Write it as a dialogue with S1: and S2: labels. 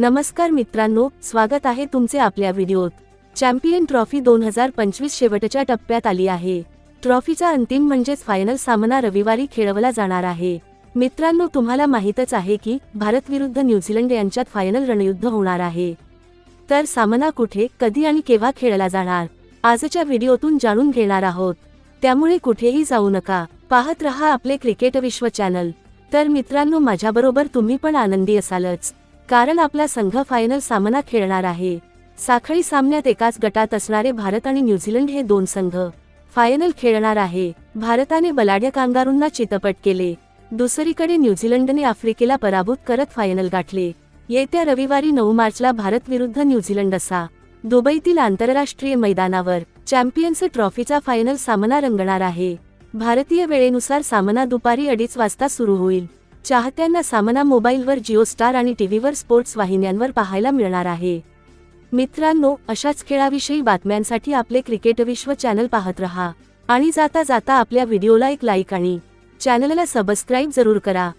S1: नमस्कार मित्रांनो स्वागत आहे तुमचे आपल्या व्हिडिओत. चॅम्पियन ट्रॉफी दोन हजार पंचवीस शेवटच्या टप्प्यात आली आहे. ट्रॉफीचा अंतिम म्हणजेच फायनल सामना रविवारी खेळवला जाणार आहे. मित्रांनो तुम्हाला माहीतच आहे की भारत विरुद्ध न्यूझीलंड यांच्यात फायनल रणयुद्ध होणार आहे. तर सामना कुठे कधी आणि केव्हा खेळला जाणार आजच्या व्हिडिओतून जाणून घेणार आहोत. त्यामुळे कुठेही जाऊ नका. पाहत रहा आपले क्रिकेट विश्व चॅनल. तर मित्रांनो माझ्याबरोबर तुम्ही पण आनंदी असालच. कारण आपला संघ फायनल सामना खेळणार आहे. साखळी सामन्यात एकाच गटात असणारे भारत आणि न्यूझीलंड हे दोन संघ फायनल खेळणार आहे. भारताने बलाढ्य कामगारूंना चितपट केले. दुसरीकडे न्यूझीलंडने आफ्रिकेला पराभूत करत फायनल गाठले. येत्या रविवारी नऊ मार्चला भारत विरुद्ध न्यूझीलंड असा. दुबईतील आंतरराष्ट्रीय मैदानावर चॅम्पियन्स ट्रॉफीचा फायनल सामना रंगणार आहे. भारतीय वेळेनुसार सामना दुपारी अडीच वाजता सुरू होईल. चाहत्यांना सामना मोबाईलवर जिओ स्टार आणि टीव्हीवर स्पोर्ट्स वाहिन्यांवर पाहायला मिळणार आहे. मित्रांनो अशाच खेळाविषयी बातम्यांसाठी आपले क्रिकेट विश्व चॅनल पाहत रहा. आणि जाता जाता आपल्या व्हिडिओला एक लाईक आणि चॅनलला सबस्क्राईब जरूर करा.